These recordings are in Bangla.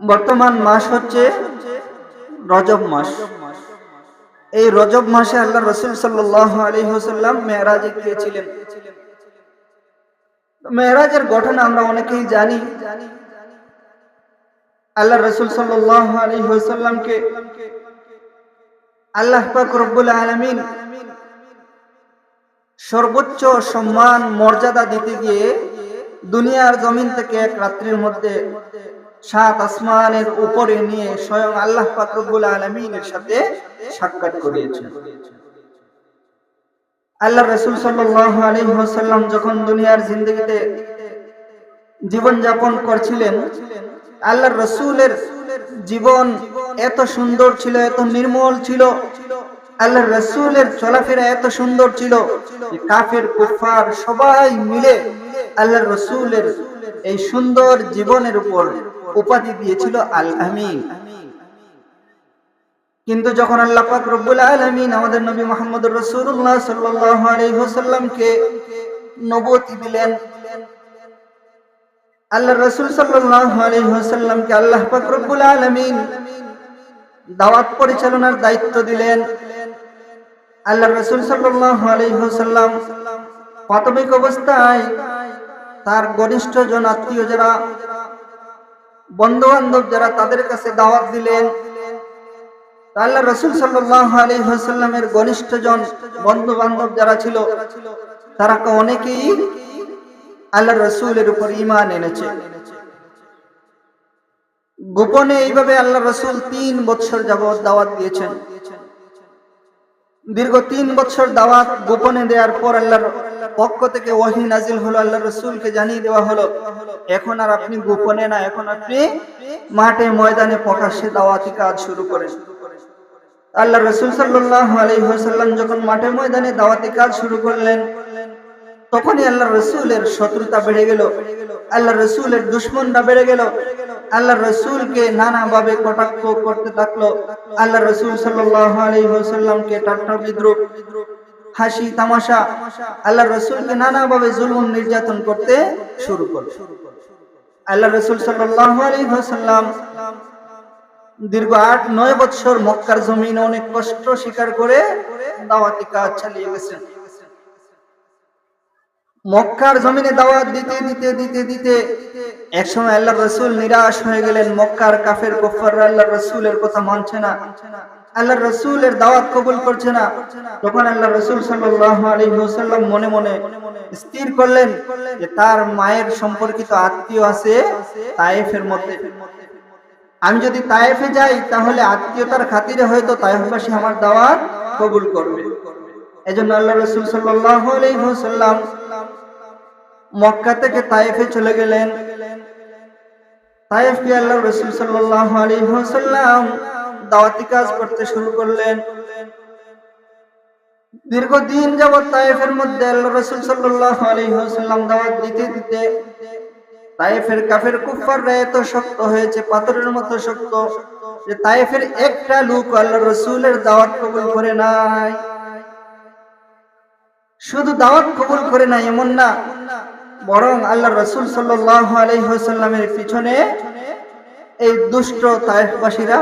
বর্তমান মাস হচ্ছে রজব মাস। এই রজব মাসে আল্লাহ রসুল সাল্লাহ আলী মেয়েরাজে গিয়েছিলেন। মেয়েরাজের ঘটনা আমরা অনেকেই জানি। আল্লাহ রসুল সাল্লাহ আল্লাহ পাক রব্বুল আলমিন সর্বোচ্চ সম্মান, মর্যাদা দিতে গিয়ে দুনিয়ার জমিন থেকে এক রাত্রির মধ্যে সাত আসমানের উপরে নিয়ে স্বয়ং আল্লাহ ফাকরুল আলমিনের সাথে সাক্ষাৎ করিয়েছেন। আল্লাহ রসুল সাল্লাম যখন দুনিয়ার জিন্দগিতে জীবন যাপন করছিলেন আল্লাহ রসুলের জীবন এত সুন্দর ছিল, এত নির্মল ছিল আল্লাহ রসুলের চলাফেরা এত সুন্দর ছিল কাফের কুফার সবাই মিলে আল্লাহ রসুলের এই সুন্দর জীবনের উপর উপাধি দিয়েছিল আল আমিন কিন্তু যখন আল্লাহ পাক রব্বুল আলামিন আমাদের নবী মোহাম্মদ রাসূলুল্লাহ সাল্লাল্লাহু আলাইহি ওয়াসাল্লামকে দিলেন আল্লাহ রাসূল সাল্লাল্লাহু আলাইহি আল্লাহ পাক রব্বুল আলামিন দাওয়াত পরিচালনার দায়িত্ব দিলেন। আল্লাহ রাসূল সাল্লাল্লাহু আলাইহি প্রাথমিক অবস্থায় তার ঘনিষ্ঠ জন আত্মীয় যারা বন্ধু বান্ধব যারা তাদের কাছে দাওয়াত দিলেন আল্লাহ রসুল সাল্লাহ আলী হাসাল্লামের ঘনিষ্ঠ জন বন্ধু বান্ধব যারা ছিল, তারা অনেকেই আল্লাহ রসুলের উপর ইমান এনেছে। গোপনে এইভাবে আল্লাহ রসুল তিন বছর যাবৎ দাওয়াত দিয়েছেন। দীর্ঘ তিন বছর দাওয়াত গোপনে দেওয়ার পর আল্লাহর পক্ষ থেকে ওয়াহি নাজিল হলো আল্লাহ রসুলকে জানিয়ে দেওয়া হলো, এখন আর আপনি গোপনে না, এখন আপনি মাঠে ময়দানে প্রকাশ্যে দাওয়াতি কাজ শুরু করেন। আল্লাহ রসুল সাল্লাহ আলহিহাসাল্লাম যখন মাঠে ময়দানে দাওয়াতি কাজ শুরু করলেন, তখনই আল্লাহ রসুলের শত্রুতা বেড়ে গেল আল্লাহ রসুলের দুশ্মনটা বেড়ে গেল আল্লাহ রসুলকে নানাভাবে কটাক্ষ করতে থাকল। আল্লাহ রসুল সাল্লাহ আলহিহাসাল্লামকে ঠাট্টা বিদ্রুপ, হাসি, তামাশা, আল্লাহ রসুলকে নানাভাবে জুলুম নির্যাতন করতে শুরু করল। আল্লাহ রসুল আলহিহাসাল্লাম দীর্ঘ আট, নয় বছর মক্কার জমিন অনেক কষ্ট স্বীকার করে দাওয়াতি কাজ চালিয়ে গেছেন। মক্কার জমিনে দাওয়াত দিতে দিতে দিতে দিতে একসময় আল্লাহ রসুল নিরাশ হয়ে গেলেন। মক্কার কাফের গফার আল্লাহ রসুলের কথা মানছে না। আল্লাহ রসুলের দাওয়াত কবুল করছে না। তখন আল্লাহ রসুল সাল্লাম মনে মনে স্থির করলেন যে তার মায়ের সম্পর্কিত আত্মীয় আছে তাইফের মধ্যে। আমি যদি তায়েফে যাই তাহলে আত্মীয়তার খাতিরে হয়তো তায়েফবাসী আমার দাওয়াত কবুল করবে। এজন্য আল্লাহ রসুল সাল্লাম মক্কা থেকে তায়েফে চলে গেলেন। তায়েফকে আল্লাহ রসুল সাল্লাম দাওয়াতি কাজ করতে শুরু করলেন। দীর্ঘদিন যাবৎ তায়েফের মধ্যে আল্লাহ রসুল সাল্লাম দাওয়াত দিতে দিতে তাইফের কাফের কুফাররা এত শক্ত হয়েছে, পাথরের মতো শক্ত, যে তাইফের একটা লোক আল্লাহ রসুলের দাওয়াত কবুল করে নাই। শুধু দাওয়াত কবুল করে নাই, এমন না বরং আল্লাহ রসুল সাল্লামের পিছনে এই দুষ্ট তাইফবাসীরা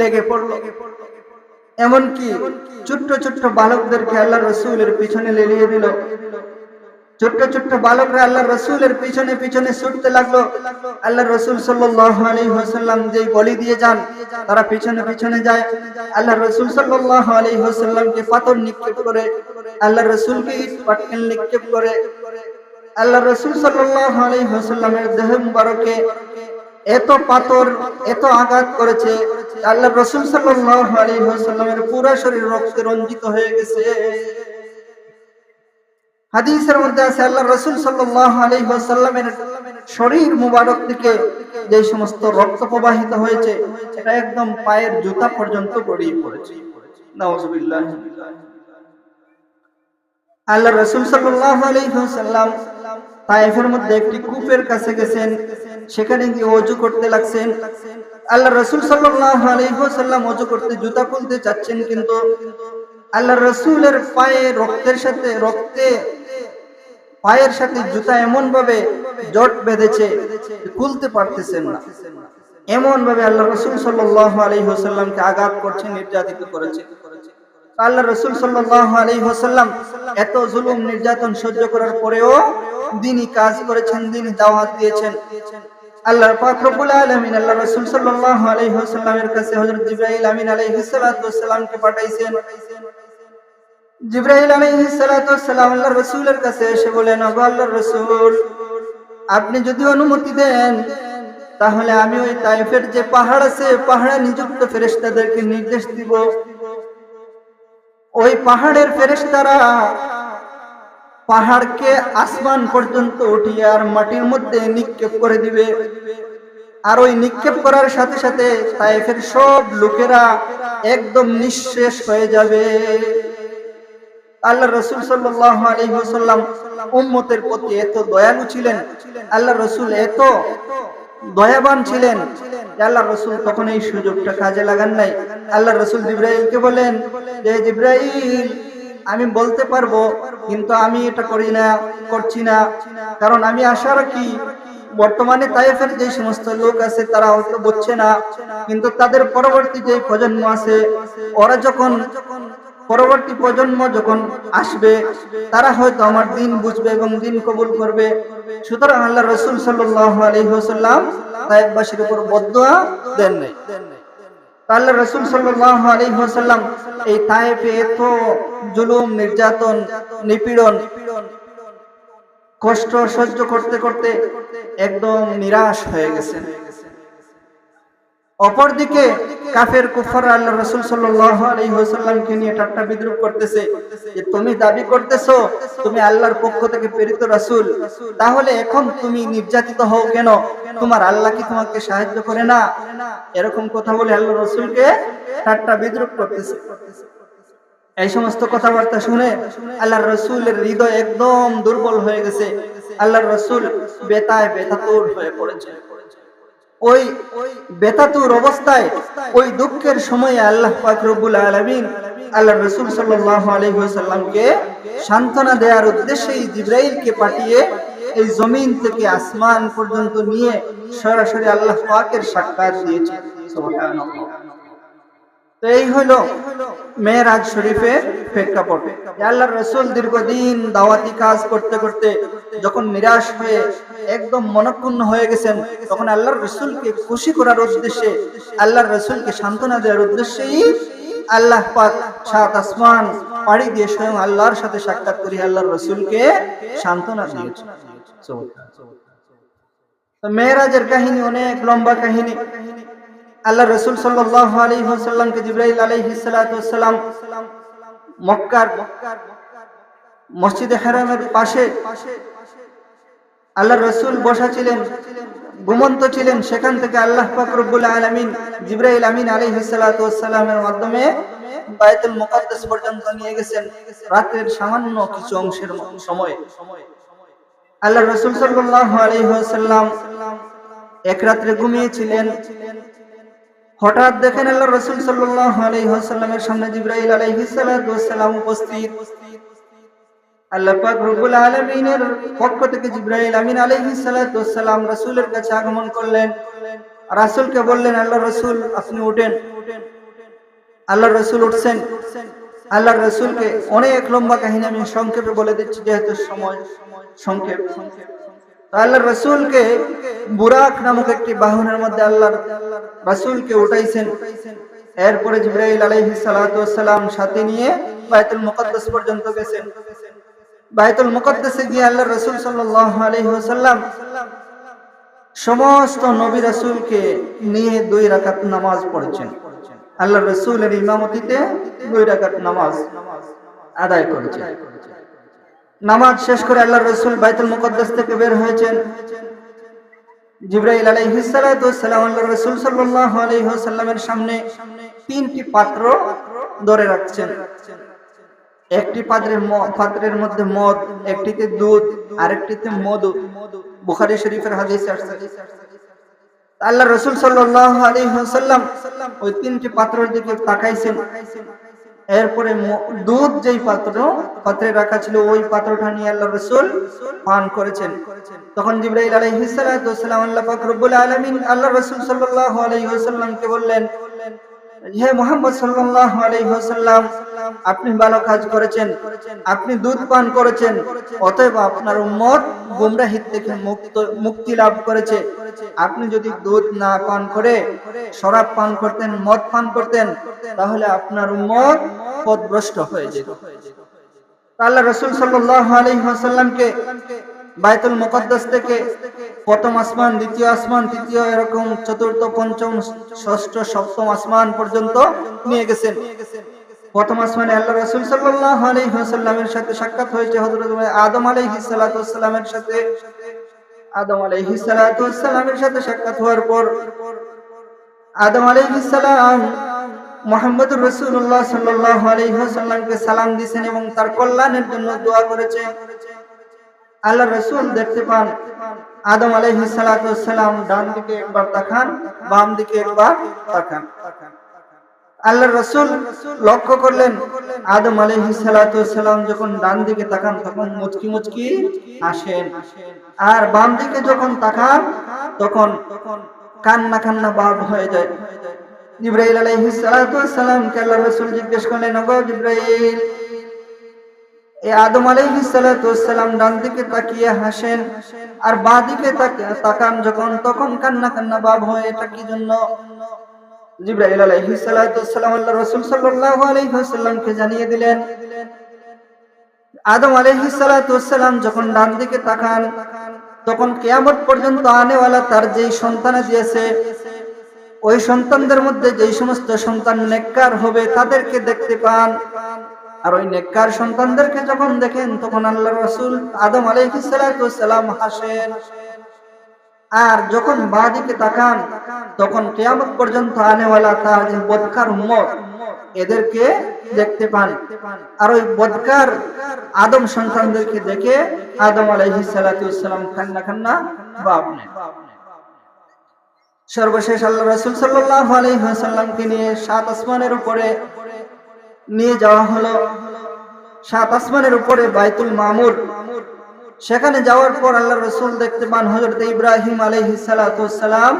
লেগে পড়ল। এমনকি ছোট্ট ছোট্ট বালকদেরকে আল্লাহ রসুলের পিছনে লেলিয়ে দিল। ছোট্ট ছোট্ট বালকরা আল্লাহ রসুলের পিছনে পিছনে ছুটতে লাগল। আল্লাহ রসুল সাল্লাম যে গলি দিয়ে যান, তারা পিছনে পিছনে যায়। আল্লাহ রসুল সাল্লামকে পাথর নিক্ষেপ করে আল্লাহ রসুলকে ইট নিক্ষেপ করে। আল্লাহ রসুল সাল্লামের দেহ মুবারকে এত পাথর, এত আঘাত করেছে, আল্লাহ রসুল সাল্লামের পুরা শরীর রক্তে রঞ্জিত হয়ে গেছে। হাদিসের মধ্যে আছে, আল্লাহ রসুল সাল্লাহ আলী সাল্লামের শরীর মুবারক থেকে যে সমস্ত রক্ত প্রবাহিত হয়েছে এটা একদম পায়ের জুতা পর্যন্ত গড়িয়ে পড়েছে। আল্লাহ রসুল সাল্লাম তাইফের মধ্যে একটি কূপের কাছে গেছেন। সেখানে গিয়ে অজু করতে লাগছেন। আল্লাহ রসুল সাল্লাম অজু করতে জুতা খুলতে চাচ্ছেন কিন্তু আল্লাহ রসুলের পায়ে রক্তের সাথে, রক্তে পায়ের সাথে জুতা এমন ভাবে জট বেঁধেছে খুলতে পারতেছেন না। এমন ভাবে আল্লাহ রসুল সাল্লাহ আলী হোসাল্লামকে আঘাত করছে, নির্যাতিত করেছে। আল্লাহ রসুল সাল্লাহ হোসাল্লাম এত জুলুম, নির্যাতন সহ্য করার পরেও দিনই কাজ করেছেন, দিনই দাওয়াত দিয়েছেন। আপনি যদি অনুমতি দেন, তাহলে আমি ওই তাইফের যে পাহাড় আছে, পাহাড়ে নিযুক্ত ফেরেশতাদেরকে নির্দেশ দিব। ওই পাহাড়ের ফেরেশতারা পাহাড়কে আসমান পর্যন্ত উঠিয়ে আর মাটির মধ্যে নিক্ষেপ করে দিবে। আর ওই নিক্ষেপ করার সাথে সাথে তাইফের সব লোকেরা একদম নিঃশেষ হয়ে যাবে। আল্লাহ রসুল আলহিহাল্লাম উম্মতের প্রতি এত দয়ালু ছিলেন। আল্লাহ রসুল এত দয়াবান ছিলেন। আল্লাহ রসুল তখন এই সুযোগটা কাজে লাগান নাই। আল্লাহ রসুল জিব্রাইলকে বলেন যে জিব্রাইল, আমি বলতে পারব, কিন্তু আমি এটা করি না, করছি না। কারণ আমি আশা রাখি, বর্তমানে তাইফের যে সমস্ত লোক আছে, তারা হয়তো বুঝছে না, কিন্তু তাদের পরবর্তী যে প্রজন্ম আছে, ওরা যখন পরবর্তী প্রজন্ম যখন আসবে, তারা হয়তো আমার দিন বুঝবে এবং দিন কবুল করবে। সুতরাং আল্লাহ রসুল সাল্লাহ আলহিহাল্লাম তাইফবাসীর উপর বদুয়া দেন নাই। আল্লাহ রসুল এই এত জুলুম, নির্যাতন, নিপীড়ন, কষ্ট সহ্য করতে করতে একদম নিরাশ হয়ে গেছেন। অপরদিকে কাফের কুফার আল্লাহ রসুল সাল্লামকে নিয়ে ঠাট্টা বিদ্রুপ করতেছে যে, তুমি দাবি করতেছো, তুমি আল্লাহর পক্ষ থেকে প্রেরিত রাসুল। তাহলে এখন তুমি নির্যাতিত হও কেন? তোমার আল্লাহ কি তোমাকে সাহায্য করে না? এরকম কথা বলে আল্লাহ রসুলকে ঠাট্টা বিদ্রুপ করতেছে। এই সমস্ত কথাবার্তা শুনে আল্লাহর রসুলের হৃদয় একদম দুর্বল হয়ে গেছে। আল্লাহর রসুল বেতায় বেতাতুর হয়ে পড়েছে। ওই বেতাতুর অবস্থায় ওই দুঃখের সময়ে আল্লাহ পাক রব্বুল আলামিন আল্লাহ রসুল সাল্লামকে সান্ত্বনা দেওয়ার উদ্দেশ্যে জিব্রাইলকে পাঠিয়ে এই জমিন থেকে আসমান পর্যন্ত নিয়ে সরাসরি আল্লাহ ফাকের সাক্ষাৎ দিয়েছে তো এই হলো মেয়েরাজ শরীফের প্রেক্ষাপট। আল্লাহ রসুল দীর্ঘদিন দাওয়াতি কাজ করতে করতে যখন নিরাশ হয়ে একদম মনক্ষুণ্ণ হয়ে গেছেন, তখন আল্লাহর রসুলকে খুশি করার উদ্দেশ্যে, আল্লাহর রসুলকে সান্ত্বনা দেওয়ার উদ্দেশ্যেই আল্লাহ পাক সাত আসমান পাড়ি দিয়ে স্বয়ং আল্লাহর সাথে সাক্ষাৎ করি আল্লাহর রসুলকে সান্ত্বনা দিয়েছে মেয়েরাজের কাহিনী অনেক লম্বা কাহিনী। আল্লাহ রসুল সাল্লাহ আলী সাল্লামকে জিব্রাইল আলহিসাল্লাম মক্কার মসজিদে হেরামের পাশে আল্লাহ রসুল বসা ছিলেন, ঘুমন্ত ছিলেন। সেখান থেকে আল্লাহ ফাকরুল আলমিন জিব্রাইল আমিন আলহিসাল্লামের মাধ্যমে বায়তুল পর্যন্ত নিয়ে গেছেন। সামান্য কিছু অংশের সময়। আল্লাহ রসুল সাল্লাহ আলহিহাল্লাম এক রাত্রে ঘুমিয়েছিলেন। হঠাৎ দেখেন আল্লাহ রসুল সাল্লামের সামনে জিব্রাইল আলাইহিসালাম উপস্থিত। আল্লাহ রাসূলের কাছে আগমন করলেন। রাসূলকে বললেন আল্লাহ রসুল, আপনি উঠেন। আল্লাহ রসুল উঠছেন। আল্লাহ অনেক লম্বা কাহিনী আমি সংক্ষেপে বলে দিচ্ছি, যেহেতু সময় সংক্ষেপ সংক্ষেপ। আল্লাহ রসুলকে বুরাক নামক একটি বাহনের মধ্যে আল্লাহ রসুলকে উঠাইছেন। এরপরে জিব্রাইল আলাইহি সালাম সাথে নিয়ে বায়তুল মুকদ্দাস পর্যন্ত গেছেন। বায়তুল মুকদ্দাসে গিয়ে আল্লাহ রসুল সাল্লাল্লাহু আলাইহি ওয়াসাল্লাম সমস্ত নবী রাসূলকে নিয়ে দুই রাকাত নামাজ পড়েছেন। আল্লাহ রসুলের ইমামতিতে দুই রাকাত নামাজ আদায় করেছেন। নামাজ শেষ করে আল্লাহ রসুল বাইতুল মুকদ্দাস থেকে বের হয়েছেন। জিব্রাইল আলাইহিসসালাম আল্লাহ রসুল সাল্লাল্লাহু আলাইহি ওয়াসাল্লামের সামনে তিনটি পাত্র ধরে রাখছেন। একটি পাত্রের পাত্রের মধ্যে মদ, একটিতে দুধ, আরেকটিতে মধু। বুখারী শরীফের হাদিস আসছে। আল্লাহ রসুল সাল্লাল্লাহু আলাইহি ওয়াসাল্লাম ওই তিনটি পাত্রের দিকে তাকাইছেন। এরপরে দুধ যেই পাত্র, পাত্রে রাখা ছিল, ওই পাত্রটা নিয়ে আল্লাহ রসুল পান করেছেন। তখন জিব্রাইল আলাইহিস সালাম আল্লাহ পাক রব্বুল আলামিন আল্লাহ রাসূল সাল্লাল্লাহু আলাইহি ওয়াসাল্লামকে বললেন হে মুহাম্মদ সাল্লাল্লাহু আলাইহি ওয়াসাল্লাম, আপনি ভালো কাজ করেছেন, আপনি দুধ পান করেছেন, অতএব আপনার উম্মত গুমরাহি থেকে মুক্ত, মুক্তি লাভ করেছে। আপনি যদি দুধ না পান করে, শরাব পান করতেন, মদ পান করতেন, তাহলে আপনার উম্মত পথভ্রষ্ট হয়ে যেত। আল্লাহ রসুল সাল্লাল্লাহু আলাইহি ওয়াসাল্লামকে বাইতুল মুকদ্দাস থেকে প্রথম আসমান, দ্বিতীয় আসমান, তৃতীয় এরকম চতুর্থ, পঞ্চম, ষষ্ঠ, সপ্তম আসমান পর্যন্ত নিয়ে গেছেন। প্রথম আসমানে আল্লাহ রাসূল সাল্লাল্লাহু আলাইহি ওয়াসাল্লামের সাথে সাক্ষাৎ হয়েছে হযরত আদম আলাইহিস সালাতু ওয়াসসালামের সাথে। আদম আলাইহিস সালাতু ওয়াসসালামের সাথে সাক্ষাৎ হওয়ার পর আদম আলাইহিস সালাম মুহাম্মদুর রাসূলুল্লাহ সাল্লাল্লাহু আলাইহি ওয়াসাল্লামকে সালাম দিয়েছেন এবং তার কল্যাণের জন্য দোয়া করেছেন। আল্লাহ রসুল দেখতে পান আদম আলাইহিস সালাতু ডান দিকে একবার তাকান, বাম দিকে একবার তাকান। আল্লাহ রসুল লক্ষ্য করলেন, আদম সালাতু ওয়াসসালাম যখন ডান দিকে তাকান, তখন মুচকি মুচকি আসেন আর বাম দিকে যখন তাকান, তখন কান্না কান্না ভাব হয়ে যায়। জিব্রাইল আলাইহিস সালাতু কে আল্লাহ রাসূল জিজ্ঞেস করলেন জিব্রাইল আদম সালাতু ওয়াসসালাম ডান দিকে তাকিয়ে হাসেন, আর বাঁ দিকে তাকান যখন, তখন কান্না কান্না ভাব হয়, এটা কি জন্য? আল্লাহ রাসূল জানিয়ে দিলেন, আদম যখন ডান দিকে তাকান, তখন কিয়ামত পর্যন্ত আনেওয়ালা তার যেই সন্তান দিয়েছে, ওই সন্তানদের মধ্যে যেই সমস্ত সন্তান নেককার হবে তাদেরকে দেখতে পান। আর ওই নেককার সন্তানদেরকে যখন দেখেন, তখন আল্লাহ রাসূল আদম ওয়াসসালাম হাসেন। আর যখন বাঁ দিকে তাকান, তখন কিয়ামত পর্যন্ত আনেওয়ালা যে বদকার উম্মত এদেরকে দেখতে পান। আর ওই বদকার আদম সন্তানদেরকে দেখে আদম ওয়াসসালাম কান্না কান্না বাপ সর্বশেষ আল্লাহ রাসূল সাল্লাল্লাহু আলাইহি নিয়ে সাত আসমানের উপরে নিয়ে যাওয়া হলো। সাত আসমানের উপরে বাইতুল মামুর। সেখানে যাওয়ার পর আল্লাহ রসুল দেখতে পান হযরত ইব্রাহিম সালাতু ওয়াসসালাম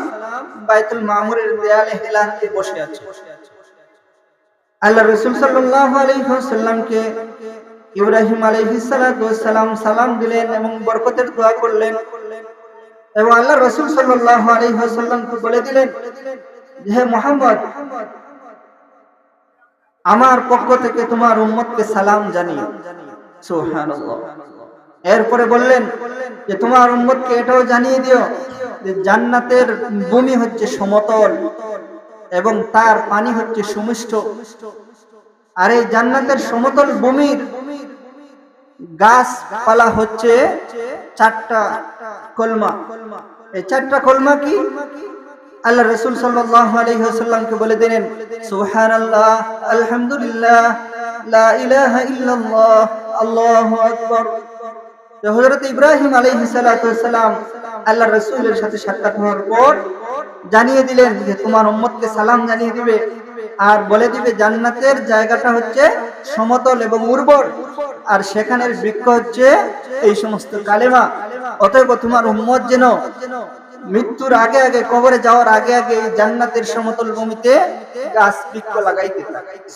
বাইতুল মামুরের দেয়ালে হেলান বসে আছে। আল্লাহ রসুল সাল্লাল্লাহু আলাইহি ওয়াসাল্লামকে ইব্রাহিম সালাতু ওয়াসসালাম সালাম দিলেন এবং বরকতের দোয়া করলেন। এবং আল্লাহ রসুল সাল্লাল্লাহু আলাইহি ওয়াসাল্লামকে বলে দিলেন, হে মুহাম্মদ আমার পক্ষ থেকে তোমার উম্মতকে সালাম জানিও এরপরে বললেন যে, তোমার উম্মতকে এটাও জানিয়ে দিও যে, জান্নাতের ভূমি হচ্ছে সমতল এবং তার পানি হচ্ছে সুমিষ্ট। আর এই জান্নাতের সমতল ভূমির গাছপালা হচ্ছে চারটা কলমা। এই চারটা কলমা কি? আল্লাহ রসুল সাল্লাহ আলাইহি ওয়াসাল্লামকে বলে দিলেন, সুবহানাল্লাহ, আলহামদুলিল্লাহ, লা ইলাহা ইল্লাল্লাহ, আল্লাহু ইব্রাহিম আলাইহিস সালাতু আল্লাহ রাসূলের সাথে সাক্ষাৎ হওয়ার পর জানিয়ে দিলেন যে তোমার সালাম জানিয়ে দিবে। আর বলে দিবে, জান্নাতের জায়গাটা হচ্ছে সমতল এবং উর্বর। আর সেখানের বৃক্ষ হচ্ছে এই সমস্ত কালেমা। অতএব তোমার উম্মত যেন মৃত্যুর আগে আগে, কবরে যাওয়ার আগে আগে এই জান্নাতের সমতল ভূমিতে গাছ বৃক্ষ লাগাইতে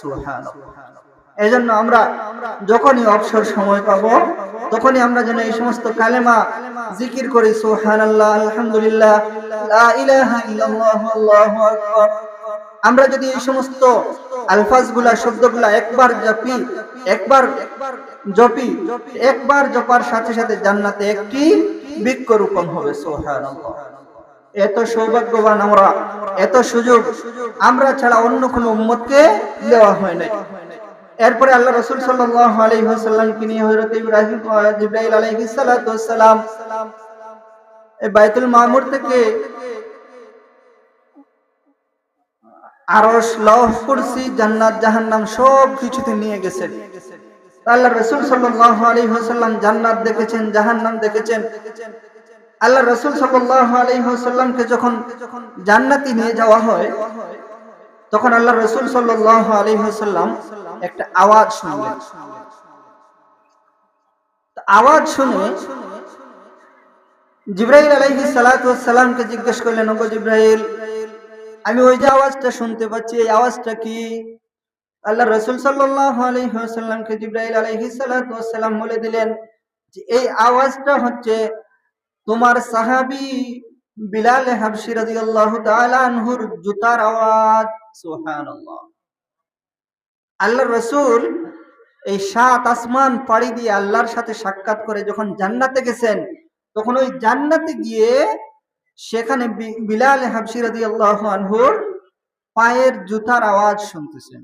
সুবহানাল্লাহ। এজন্য আমরা যখনই অবসর সময় পাব, তখনই আমরা যেন এই সমস্ত কালেমা জিকির করি। আলহামদুলিল্লাহ ইল্লাল্লাহ আল্লাহু আকবার। আমরা যদি এই সমস্ত আলফাজগুলা, শব্দগুলা একবার জপি একবার জপি, একবার জপার সাথে সাথে জান্নাতে একটি বৃক্ষরোপণ হবে, সুবহানাল্লাহ। এত সৌভাগ্যবান আমরা, এত সুযোগ আমরা ছাড়া অন্য কোনো উম্মতকে দেওয়া হয় নাই। এরপরে আল্লাহ রসুল সাল্লাল্লাহু আলাইহি ওয়াসাল্লামকে নিয়ে হযরত ইব্রাহিম ওয়াসসালাম এই বাইতুল মামুর থেকে আরশ লৌহ কুরসি জান্নাত, জাহান্নাম সব কিছুতে নিয়ে গেছেন আল্লাহ রসুল সাল্লাল্লাহু আলাইহি ওয়াসাল্লাম জান্নাত দেখেছেন, জাহান্নাম দেখেছেন। আল্লাহ রসুল সাল্লাল্লাহু আলাইহি ওয়াসাল্লামকে যখন জান্নাতি নিয়ে যাওয়া হয়, তখন আল্লাহ রসুল সাল্লাহ আলহিহাল্লাম একটা আওয়াজ শুনলেন। আওয়াজ শুনে জিব্রাইল আলাইহি সালাতামকে জিজ্ঞেস করলেন, ওগো জিব্রাইল আমি ওই যে আওয়াজটা শুনতে পাচ্ছি, এই আওয়াজটা কি? আল্লাহ রসুল সাল্লাহ আলহিহাল্লামকে জিব্রাইল আলাইহি সালাতাম বলে দিলেন যে, এই আওয়াজটা হচ্ছে তোমার সাহাবি বিলাল হাবশি জুতার আওয়াজ। সোহান আল্লাহ রসুল এই সাত আসমান পাড়ি দিয়ে আল্লাহর সাথে সাক্ষাৎ করে যখন জান্নাতে গেছেন, তখন ওই জান্নাতে গিয়ে সেখানে বিলাল হাবশি রাদিয়াল্লাহু আনহুর পায়ের জুতার আওয়াজ শুনতেছেন।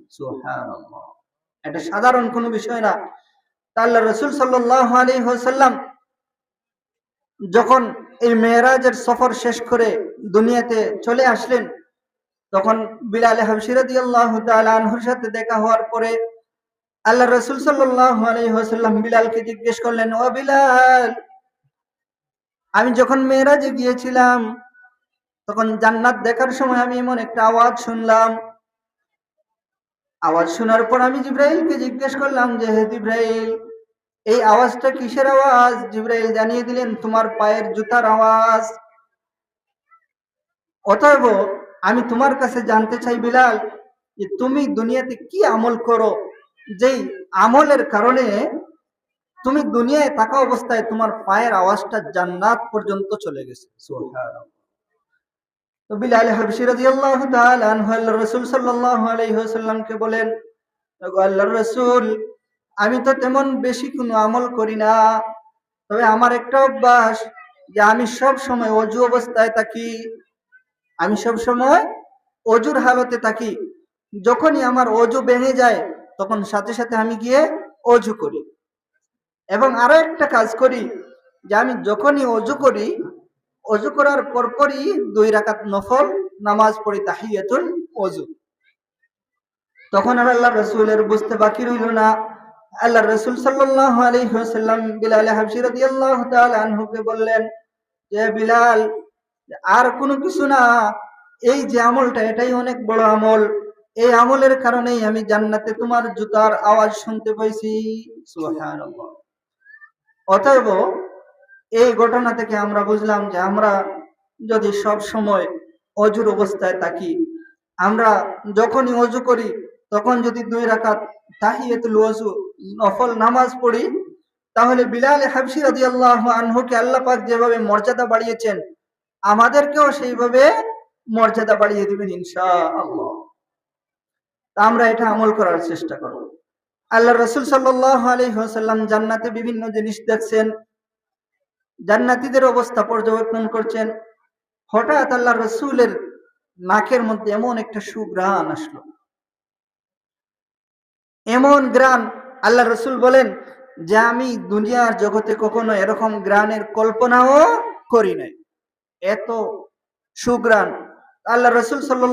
এটা সাধারণ কোনো বিষয় না। তা আল্লাহ রসুল সাল্লাল্লাহু আলাইহি ওয়াসাল্লাম যখন এই মেয়েরাজের সফর শেষ করে দুনিয়াতে চলে আসলেন, তখন বিলাল হাবশিরাদি আল্লাহ আনহুর সাথে দেখা হওয়ার পরে আল্লাহ রসুল সাল্লাম বিলালকে জিজ্ঞেস করলেন, ও বিলাল আমি যখন মেয়েরাজে গিয়েছিলাম, তখন জান্নাত দেখার সময় আমি এমন একটা আওয়াজ শুনলাম। আওয়াজ শোনার পর আমি জিব্রাইলকে জিজ্ঞেস করলাম যে, হে জিব্রাইল, এই আওয়াজটা কিসের আওয়াজ? জিব্রাইল জানিয়ে দিলেন, তোমার পায়ের জুতার আওয়াজ। অতএব আমি তোমার কাছে জানতে চাই বিলাল, যে তুমি দুনিয়াতে কি আমল করো? যেই আমলের কারণে তুমি দুনিয়ায় থাকা অবস্থায় তোমার পায়ের আওয়াজটা জান্নাত পর্যন্ত চলে গেছে। তো বিলাল হাবশি রাদিয়াল্লাহু তাআলা আনহু আল্লাহর রাসূল সাল্লাল্লাহু আলাইহি ওয়াসাল্লামকে বলেন আল্লাহর রাসূল, আমি তো তেমন বেশি কোনো আমল করি না। তবে আমার একটা অভ্যাস যে আমি সব সময় অজু অবস্থায় থাকি। আমি সব সময় অজুর হালতে থাকি। যখনই আমার অজু ভেঙে যায়, তখন সাথে সাথে আমি গিয়ে অজু করি। এবং আরও একটা কাজ করি, যে আমি যখনই অজু করি, অজু করার পরপরই দুই রাকাত নফল, নামাজ পড়ি তাহিয়াতুল অজু। তখন আর আল্লাহ রসুলের বুঝতে বাকি রইল না। আল্লাহ রসুল সাল্লাহ আলহিহাল্লাম বিলাল হাবশি রাদিয়াল্লাহু তাআলা আনহুকে বললেন যে বিলাল, আর কোনো কিছু না। এই যে আমলটা, এটাই অনেক বড় আমল। এই আমলের কারণেই আমি জান্নাতে তোমার জুতার আওয়াজ শুনতে পাইছি। সুবহানাল্লাহ। অতএব এই ঘটনা থেকে আমরা বুঝলাম যে আমরা যদি সব সময় অজুর অবস্থায় থাকি, আমরা যখনই অজু করি, তখন যদি দুই রাকাত তাহিয়াতুল ওযু, নফল নামাজ পড়ি, তাহলে বিলাল হাবশি রাদিয়াল্লাহু আনহুকে আল্লাহ পাক যেভাবে মর্যাদা বাড়িয়েছেন, আমাদেরকেও সেইভাবে মর্যাদা বাড়িয়ে দিবেন ইনশাআল্লাহ। আমরা এটা আমল করার চেষ্টা করব। আল্লাহ রসুল সাল্লাল্লাহু আলাইহি ওয়াসাল্লাম জান্নাতে বিভিন্ন জিনিস দেখছেন, জান্নাতীদের অবস্থা পর্যবেক্ষণ করছেন। হঠাৎ আল্লাহ রসুলের নাকের মধ্যে এমন একটা সুগ্রাণ আসলো। এমন গ্রান আল্লাহ রসুল বলেন যে আমি দুনিয়ার জগতে কখনো এরকম গ্রানের কল্পনাও করি নাই। এত সুগ্রাণ আল্লাহ রসুল সাল্লাল্লাহু